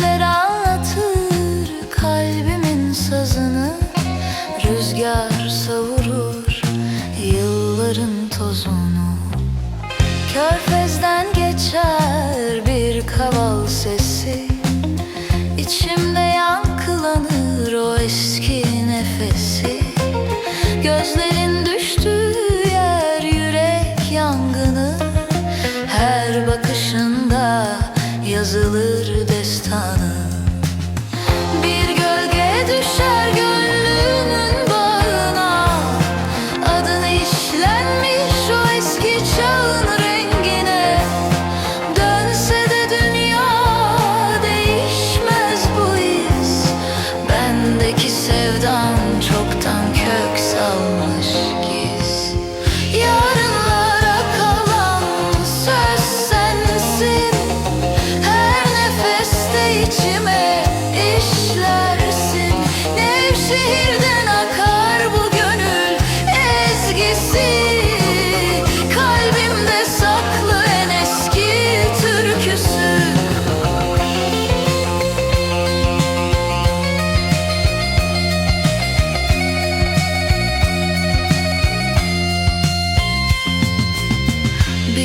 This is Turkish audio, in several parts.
Geceler anlatır kalbimin sazını. Rüzgar savurur yılların tozunu. Körfezden geçer bir kaval sesi. İçimde yankılanır o eski nefesi. Gözlerin düştüğü yer yürek yangını. Her bakışında yazılır time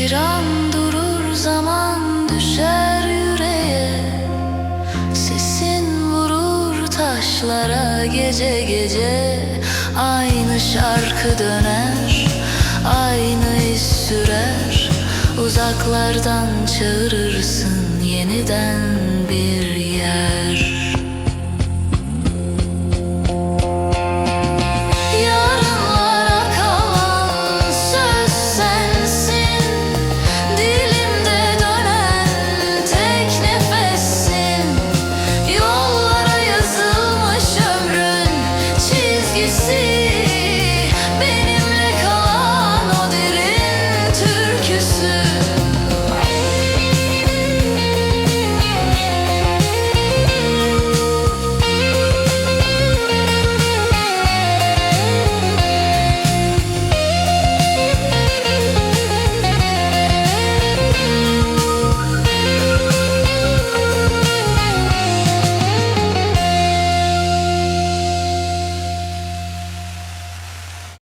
Bir an durur zaman düşer yüreğe. Sesin vurur taşlara gece gece. Aynı şarkı döner Aynı iz sürer. Uzaklardan çağırırsın yeniden bir yer